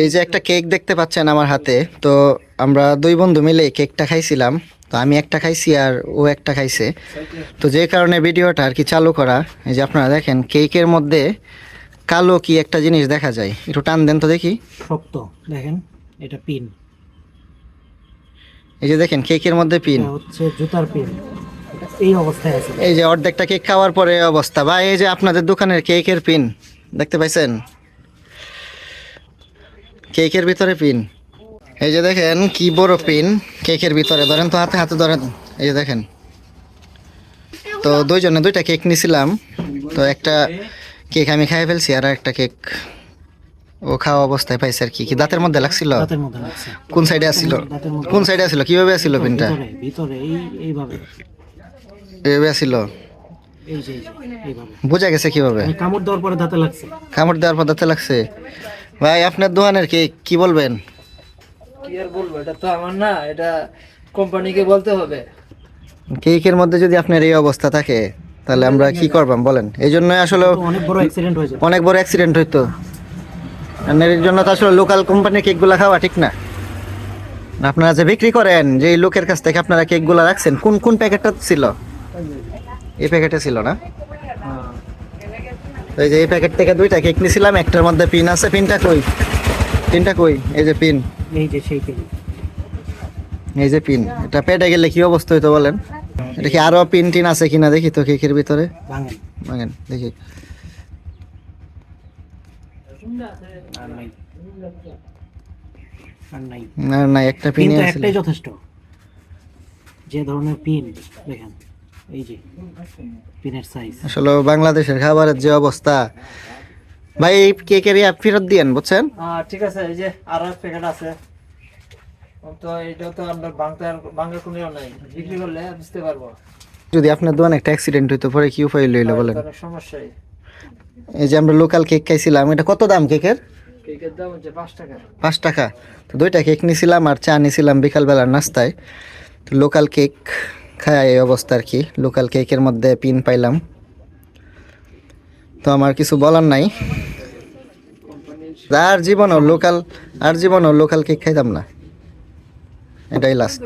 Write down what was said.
এই যে একটা কেক দেখতে পাচ্ছেন আমার হাতে তো আমরা দুই বন্ধু মিলে কেকটা খাইছিলাম। তো আমি একটা খাইছি আর ও একটা খাইছে। তো যে কারণে ভিডিওটা আর কি চালু করা এই যে আপনারা দেখেন কেকের মধ্যে কালো কি একটা জিনিস দেখা যায়। একটু টান দেন তো দেখি। শক্ত দেখেন এটা পিন। এই যে দেখেন কেকের মধ্যে পিন। হচ্ছে জুতার পিন। এই অবস্থায় আছে। এই যে অর্ধেকটা কেক খাওয়ার পরে অবস্থা। বা এই যে আপনাদের দোকানের কেকের পিন দেখতে পাইছেন? কেকের ভিতরে পিন। এই যে দেখেন কি বড় পিন। কেকের ভিতরে ধরেন তো হাতে হাতে ধরেন। এই যে দেখেন। তো দুইজনে দুইটা কেক নিছিলাম। তো একটা কেক আমি খাই ফেলছি আর একটা কেক ও খাওয়া অবস্থায় পাইছে আর কি। কি দাঁতের মধ্যে লাগছিল? কোন সাইডে আসছিল কোন সাইডে আসছিল কীভাবে আসছিল পিনটা? এইভাবে। আসছিল বোঝা গেছে কীভাবে? কামড় দেওয়ার পরে দাঁতে লাগছে। কামড় দেওয়ার পর দাঁতে লাগছে? ভাই আপনার দোকানের কেক কি বলবেন? কি আর বলব এটা তো আমার না এটা কোম্পানিকে বলতে হবে। কেকের মধ্যে যদি আপনার এই অবস্থা থাকে তাহলে আমরা কি করবাম বলেন। এই জন্যই আসলে অনেক বড় অ্যাক্সিডেন্ট হয়েছে। অনেক বড় অ্যাক্সিডেন্ট হইতো। এর জন্য তো আসলে লোকাল কোম্পানির কেকগুলো খাওয়া ঠিক না। আপনারা যে বিক্রি করেন যে এই লোকের কাছ থেকে আপনারা কেকগুলো রাখছেন কোন কোন প্যাকেটটা ছিল? এই প্যাকেটে ছিল না? এই যে এই প্যাকেট থেকে দুইটা কেক নিছিলাম একটার মধ্যে পিন আছে। পিনটা কই? পিনটা কই? এই যে পিন এই যে সেই পিন এই যে পিন এটা পেটে গেলে কি অবস্থা হইতো বলেন? এটা কি আরও পিন টিন আছে কিনা দেখি তো কেকের ভিতরে? ভাঙেন। দেখি। না না একটা পিন আছে। একটাই যথেষ্ট। যে ধরনের পিন দেখেন। আসলে বাংলাদেশের খাবারের যে অবস্থা ভাই এই কেকের ফেরত দিয়েন বুঝছেন? ঠিক আছে এই যে আর প্যাকেট আছে। তো এটা তো আমরা বাংলার বাংলার কোনো নাই। বিক্রি করলে বুঝতে পারব। যদি আপনার দোকানে একটা অ্যাক্সিডেন্ট হইতো পরে কি উপায় লইলো বলেন? সমস্যাই। এই যে আমরা লোকাল কেক খাইছিলাম এটা কত দাম কেকের? কেকের দাম হচ্ছে পাঁচ টাকা। পাঁচ টাকা। তো দুইটা কেক নিছিলাম আর চা নিছিলাম বিকালবেলার নাস্তায়। তো লোকাল কেক খায় এই অবস্থা আর কি। লোকাল কেকের মধ্যে পিন পাইলাম। তো আমার কিছু বলার নাই। আর জীবনও লোকাল আর জীবনও লোকাল কেক খাইতাম না। এটাই লাস্ট